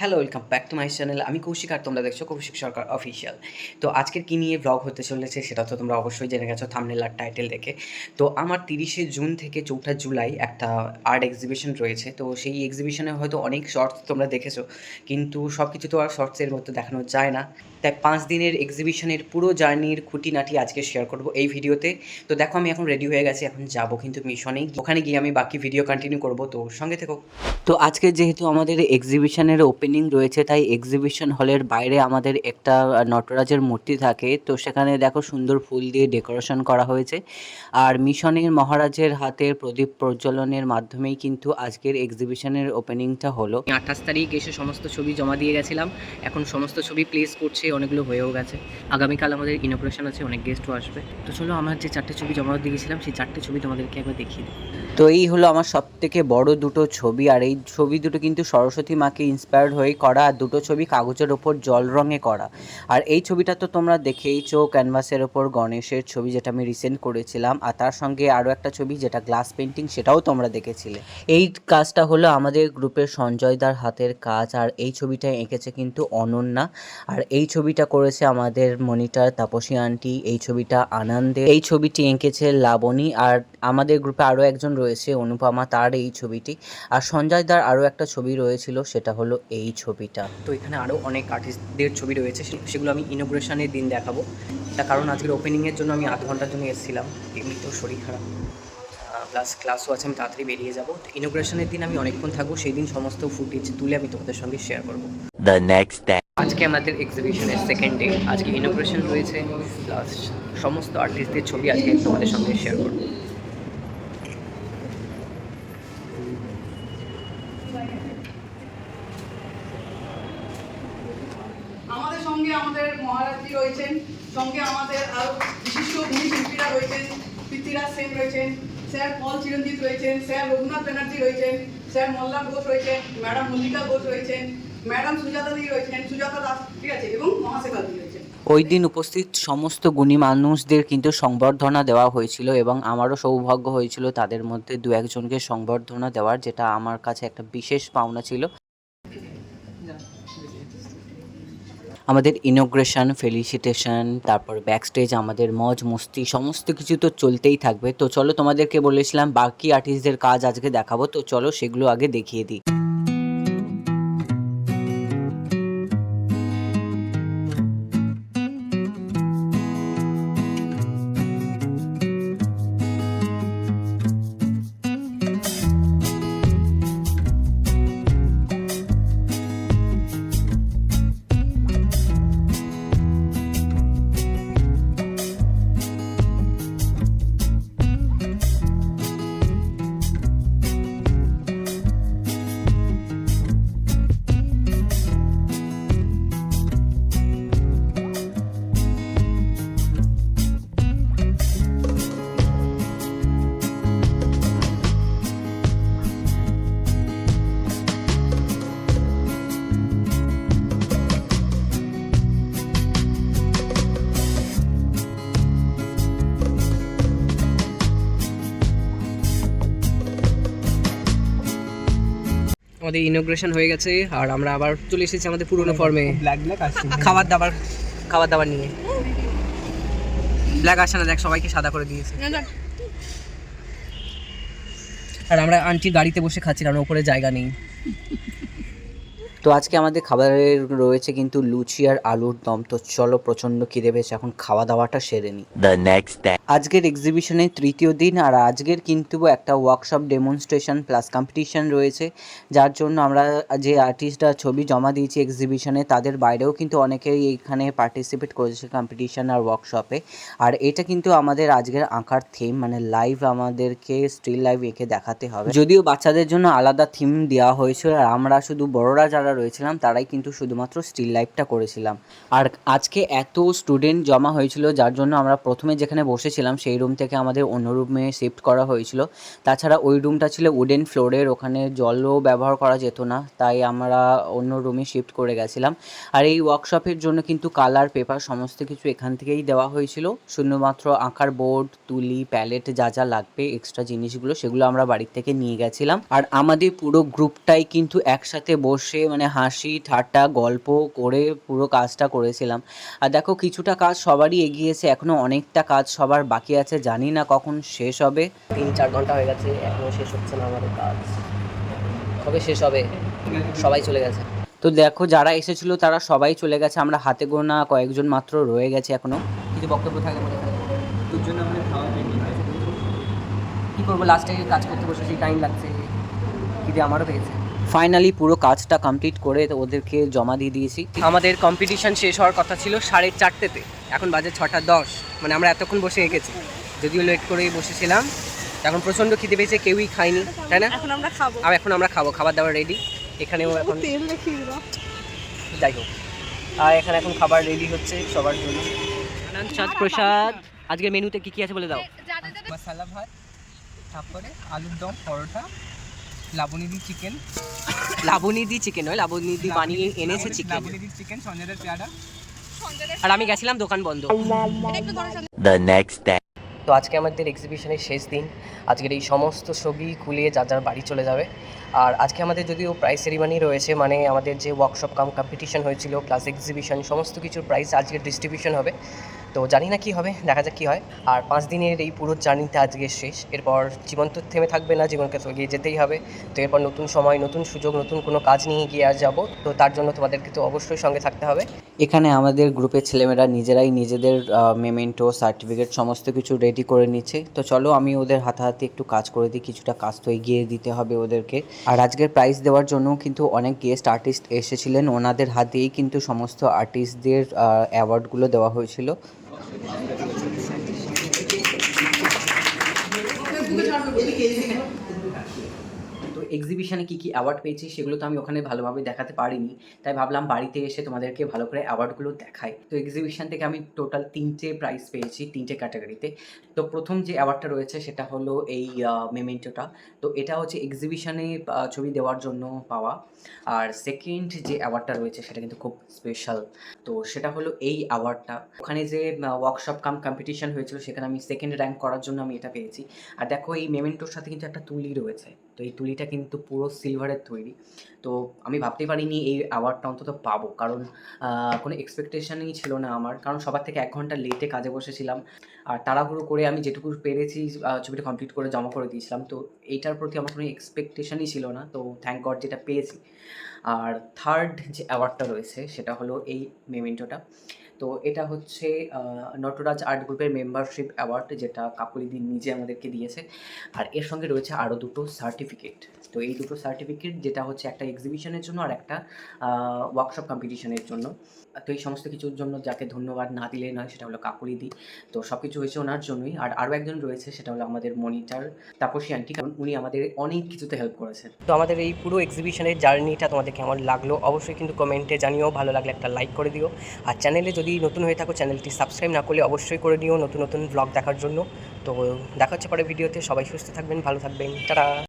Hello welcome back to my channel আমি কৌশিক আর তোমরা দেখছ কৌশিক সরকার অফিসিয়াল তো আজকের কী নিয়ে ব্লগ হতে চলেছে সেটা তো তোমরা অবশ্যই জেনে গেছো থামনেল আর টাইটেল দেখে। তো আমার তিরিশে জুন থেকে চৌঠা জুলাই একটা আর্ট এক্সিবিশন রয়েছে। তো সেই এক্সিবিশনে হয়তো অনেক শর্টস তোমরা দেখেছ, কিন্তু সব কিছু তো আর শর্টসের মধ্যে দেখানো যায় না। তাই পাঁচ দিনের এক্সিবিশনের পুরো জার্নির খুঁটিনাটি আজকে শেয়ার করব এই ভিডিওতে। তো দেখো, আমি এখন রেডি হয়ে গেছি, এখন যাব কিন্তু মিশনে ওখানে গিয়ে আমি বাকি ভিডিও কন্টিনিউ করব, তো সঙ্গে থেকো। তো আজকে যেহেতু আমাদের এক্সিবিশনের ওপেনিং রয়েছে, তাই এক্সিবিশন হলের বাইরে আমাদের একটা নটরাজের মূর্তি থাকে। তো সেখানে দেখো সুন্দর ফুল দিয়ে ডেকোরেশন করা হয়েছে। আর মিশনের মহারাজের হাতে প্রদীপ প্রজ্বলনের মাধ্যমেই কিন্তু আজকের এক্সিবিশনের ওপেনিংটা হলো। আঠাশ তারিখ এসে সমস্ত ছবি জমা দিয়ে গেছিলাম। এখন সমস্ত ছবি প্লেস করছে অনেকগুলো হয়েও গেছে। আগামীকাল আমাদের ইনোগ্রেশন আছে, অনেক গেস্টও আসবে। তো চলো আমার যে চারটে ছবি জমা দিয়ে গেছিলাম সেই চারটে ছবি তোমাদেরকে একবার দেখিয়ে দিই। তো এই হলো আমার সব থেকে বড় দুটো ছবি, আর এই ছবি দুটো কিন্তু সরস্বতী মাকে ইন্সপায়ার্ড হয়ে করা, আর দুটো ছবি কাগজের ওপর জল রঙে করা। আর এই ছবিটা তো তোমরা দেখেইছো ক্যানভাসের ওপর গণেশের ছবি যেটা আমি রিসেন্ট করেছিলাম, আর তার সঙ্গে আরও একটা ছবি যেটা গ্লাস পেন্টিং সেটাও তোমরা দেখেছিলে। এই কাজটা হলো আমাদের গ্রুপের সঞ্জয় দার হাতের কাজ, আর এই ছবিটা এঁকেছে কিন্তু অনন্যা। আর এই ছবিটা করেছে আমাদের মনিটার তাপসী আন্টি, এই ছবিটা আনন্দে এই ছবিটি এঁকেছে লাবণী আর আমাদের গ্রুপে আরও একজন রয়েছে অনুপমা, তার এই ছবিটি। আর সঞ্জয় দার আরও একটা ছবি রয়েছিল, সেটা হলো এই ছবিটা। তো এখানে আরও অনেক আর্টিস্টদের ছবি রয়েছে সেগুলো আমি ইনোগ্রেশনের দিন দেখাবো। তার কারণ আজকের ওপেনিংয়ের জন্য আমি আধ ঘণ্টার জন্য এসেছিলাম এমনিতেও শরীর খারাপ। প্লাস ক্লাসও আছে, আমি তাড়াতাড়ি বেরিয়ে যাব। ইনোগ্রেশনের দিন আমি অনেকক্ষণ থাকব, সেই দিন সমস্ত ফুটেজ তুলে আমি তোমাদের সঙ্গে শেয়ার করব। The next. আজকে আমাদের এক্সিবিশনের সেকেন্ড ডে আজকে ইনোগ্রেশন রয়েছে। প্লাস সমস্ত আর্টিস্টদের ছবি আজকে তোমাদের সঙ্গে শেয়ার করব। আমাদের সঙ্গে আমাদের মহারাজজি রয়েছেন, সঙ্গে আমাদের আরও বিশিষ্ট ভূমি শিল্পীরা রয়েছেন, পৃথ্বীরাজ সেন রয়েছেন, স্যার পল চিরঞ্জিত রয়েছেন, স্যার রঘুনাথ ব্যানার্জি রয়েছেন, স্যার মল্লার ঘোষ রয়েছেন, ম্যাডাম মল্লিকা ঘোষ রয়েছেন ওই দিন উপস্থিত সমস্ত গুণী মানুষদের কিন্তু সংবর্ধনা দেওয়া হয়েছিল এবং আমারও সৌভাগ্য হয়েছিল তাদের মধ্যে দু একজনকে সংবর্ধনা দেওয়ার, যেটা আমার কাছে একটা বিশেষ পাওনা ছিল। আমাদের ইনোগ্রেশন ফেলিসিটেশন তারপর ব্যাকস্টেজ আমাদের মজ মস্তি, সমস্ত কিছু তো চলতেই থাকবে। তো চলো তোমাদেরকে বলেছিলাম, বাকি আর্টিস্টদের কাজ আজকে দেখাবো। তো চলো সেগুলো আগে দেখিয়ে দিই। আমাদের ইনোগ্রেশন হয়ে গেছে আর আমরা আবার চলে এসেছি আমাদের পুরনো ফর্মে ব্ল্যাক ব্ল্যাক আসছে খাবার দাবার খাবার দাবার নিয়ে। ব্ল্যাক আসে না দেখ সবাইকে সাদা করে দিয়েছে। আর আমরা আন্টির গাড়িতে বসে খাচ্ছি কারণ ওপরে জায়গা নেই। তো আজকে আমাদের খাবারের রয়েছে কিন্তু লুচি আর আলুর দম। তো চলো প্রচণ্ড খিদে পেয়েছে এখন খাওয়া দাওয়াটা সেরে নিই আজকের এক্সিবিশনের তৃতীয় দিন আর আজকের কিন্তু একটা ওয়ার্কশপ ডেমনস্ট্রেশন প্লাস কম্পিটিশন রয়েছে। যার জন্য আমরা যে আর্টিস্টরা ছবি জমা দিয়েছি এক্সিবিশনে তাদের বাইরেও কিন্তু অনেকেই এখানে পার্টিসিপেট করেছে কম্পিটিশন আর ওয়ার্কশপে আর এটা কিন্তু আমাদের আজকের আঁকার থিম মানে লাইভ আমাদেরকে স্টিল লাইভ এঁকে দেখাতে হবে। যদিও বাচ্চাদের জন্য আলাদা থিম দেওয়া হয়েছিল আর আমরা শুধু বড়রা যারা রয়েছিলাম, তারাই কিন্তু শুধুমাত্র স্টিল লাইফটা করেছিলাম। আর আজকে এত স্টুডেন্ট জমা হয়েছিল, যার জন্য আমরা প্রথমে যেখানে বসেছিলাম, সেই রুম থেকে আমাদের অন্য রুমে শিফট করা হয়েছিল। তাছাড়া ওই রুমটা ছিল উডেন ফ্লোরের ওখানে জলও ব্যবহার করা যেত না, তাই আমরা অন্য রুমে শিফট করে গেছিলাম। আর এই ওয়ার্কশপের জন্য কিন্তু কালার পেপার সমস্ত কিছু এখান থেকেই দেওয়া হয়েছিল। শুধুমাত্র আঁকার বোর্ড তুলি প্যালেট যা যা লাগবে এক্সট্রা জিনিসগুলো, সেগুলো আমরা বাড়ির থেকে নিয়ে গেছিলাম। আর আমাদের পুরো গ্রুপটাই কিন্তু একসাথে বসে মানে মানে হাসি ঠাট্টা গল্প করে পুরো কাজটা করেছিলাম। আর দেখো কিছুটা কাজ সবারই এগিয়েছে এখনও অনেকটা কাজ সবার বাকি আছে জানি না কখন শেষ হবে। তিন চার ঘণ্টা হয়ে গেছে এখনও শেষ হচ্ছে না আমাদের কাজ। কবে শেষ হবে? সবাই চলে গেছে। তো দেখো যারা এসেছিল তারা সবাই চলে গেছে আমরা হাতে গোনা কয়েকজন মাত্র রয়ে গেছে এখনও। কিছু বক্তব্য থাকে কী করব লাস্টে কাজ করতে বসেছি টাইম লাগছে। কিন্তু আমারও পেয়েছে। ফাইনালি পুরো কাজটা কমপ্লিট করে তো ওদেরকে জমা দিয়ে দিয়েছি। আমাদের কম্পিটিশন শেষ হওয়ার কথা ছিল সাড়ে চারটেতে। এখন বাজে ছটা দশ। মানে আমরা এতক্ষণ বসে এঁকেছি। যদিও লেট করেই বসেছিলাম। এখন প্রচণ্ড খিদে পেয়েছে কেউই খায়নি তাই না? এখন আমরা খাব। আর এখন আমরা খাব খাবার দাবার রেডি এখানেও এখন তেল যাই হোক। আর এখানে এখন খাবার রেডি হচ্ছে সবার জন্য। আনন্দ চাঁদ প্রসাদ। আজকের মেনুতে কি কি আছে বলে দাও? মশালা ভাত তারপরে আলুর দম পরোটা লাবণীদি চিকেন। লাবণী দি চিকেন নয় লাবণী দি বানিয়ে এনেছে চিকেন। লাবণীদি চিকেন সঞ্জয়দের পেয়ারা। আর আমি গেছিলাম দোকান বন্ধ। Next day. তো আজকে আমাদের এক্সিবিশনের শেষ দিন। আজকের এই সমস্ত ছবি খুলিয়ে যার যার বাড়ি চলে যাবে। আর আজকে আমাদের যদিও প্রাইজ সেরিমানি রয়েছে মানে আমাদের যে ওয়ার্কশপ কাম কম্পিটিশন হয়েছিল প্লাস এক্সিবিশন সমস্ত কিছুর প্রাইজ আজকে ডিস্ট্রিবিউশন হবে। তো জানি না কি হবে, দেখা যাক কী হয়। আর পাঁচ দিনের এই পুরো জার্নিতে আজকে শেষ। এরপর জীবন তো থেমে থাকবে না, জীবনকে তো এগিয়ে যেতেই হবে। তো এরপর নতুন সময়, নতুন সুযোগ, নতুন কোনো কাজ নিয়ে গিয়ে আর যাব। তো তার জন্য তোমাদেরকে তো অবশ্যই সঙ্গে থাকতে হবে। এখানে আমাদের গ্রুপের ছেলেমেয়েরা নিজেরাই নিজেদের মেমেন্টো সার্টিফিকেট সমস্ত কিছু রেডি করে নিচ্ছে। তো চলো আমি ওদের হাতাহাতি একটু কাজ করে দিই, কিছুটা কাজ তো এগিয়ে দিতে হবে ওদেরকে। আর আজকের প্রাইজ দেওয়ার জন্য কিন্তু অনেক গেস্ট আর্টিস্ট এসেছিলেন। ওনাদের হাতেই কিন্তু সমস্ত আর্টিস্টদের অ্যাওয়ার্ডগুলো দেওয়া হয়েছিল। তো এক্সিবিশনে কী কী অ্যাওয়ার্ড পেয়েছি সেগুলো তো আমি ওখানে ভালোভাবে দেখাতে পারিনি। তাই ভাবলাম বাড়িতে এসে তোমাদেরকে ভালো করে অ্যাওয়ার্ডগুলো দেখাই। তো এক্সিবিশন থেকে আমি টোটাল তিনটে প্রাইজ পেয়েছি, তিনটে ক্যাটাগরিতে তো। প্রথম যে অ্যাওয়ার্ডটা রয়েছে সেটা হলো এই মেমেন্টোটা তো এটা হচ্ছে এক্সিবিশনে ছবি দেওয়ার জন্য পাওয়া। আর সেকেন্ড যে অ্যাওয়ার্ডটা রয়েছে সেটা কিন্তু খুব স্পেশাল তো সেটা হলো এই অ্যাওয়ার্ডটা ওখানে যে ওয়ার্কশপ কাম কম্পিটিশন হয়েছিল সেখানে আমি সেকেন্ড র্যাঙ্ক করার জন্য আমি এটা পেয়েছি। আর দেখো এই মেমেন্টোর সাথে কিন্তু একটা তুলি রয়েছে। তো এই তুলিটা কিন্তু পুরো সিলভারের তৈরি। তো আমি ভাবতেই পারিনি এই অ্যাওয়ার্ডটা অন্তত পাবো। কারণ কোনো এক্সপেকটেশনই ছিল না আমার। কারণ সবার থেকে এক ঘণ্টা লেটে কাজে বসেছিলাম। আর তাড়াহুড়ো করে আমি যেটুকু পেরেছি ছবিটা কমপ্লিট করে জমা করে দিয়েছিলাম। তো এইটার প্রতি আমার কোনো এক্সপেকটেশনই ছিল না। তো থ্যাংক গড যেটা পেয়েছি। আর থার্ড যে অ্যাওয়ার্ডটা রয়েছে, সেটা হলো এই মেমেন্টোটা তো এটা হচ্ছে নটরাজ আর্ট গ্রুপের মেম্বারশিপ অ্যাওয়ার্ড যেটা কাকুলিদি নিজে আমাদেরকে দিয়েছে। আর এর সঙ্গে রয়েছে আরও দুটো সার্টিফিকেট তো এই দুটো সার্টিফিকেট যেটা হচ্ছে একটা এক্সিবিশনের জন্য আর একটা ওয়ার্কশপ কম্পিটিশনের জন্য। তো এই সমস্ত কিছুর জন্য যাকে ধন্যবাদ না দিলে নয়, সেটা হলো কাকুলিদি। তো সব কিছু হয়েছে ওনার জন্যই। আর আরও একজন রয়েছে, সেটা হলো আমাদের মনিটার তাপসী আন্টি কারণ উনি আমাদের অনেক কিছুতে হেল্প করেছেন। তো আমাদের এই পুরো এক্সিবিশনের জার্নিটা তোমাদের কেমন লাগল অবশ্যই কিন্তু কমেন্টে জানিও, ভালো লাগলে একটা লাইক করে দিও। আর চ্যানেলে যদি নতুন হয়ে থাকো চ্যানেলটি সাবস্ক্রাইব না করলে অবশ্যই করে নিও নতুন নতুন ব্লগ দেখার জন্য। তো দেখা হচ্ছে পরে ভিডিওতে সবাই সুস্থ থাকবেন, ভালো থাকবেন। টাটা!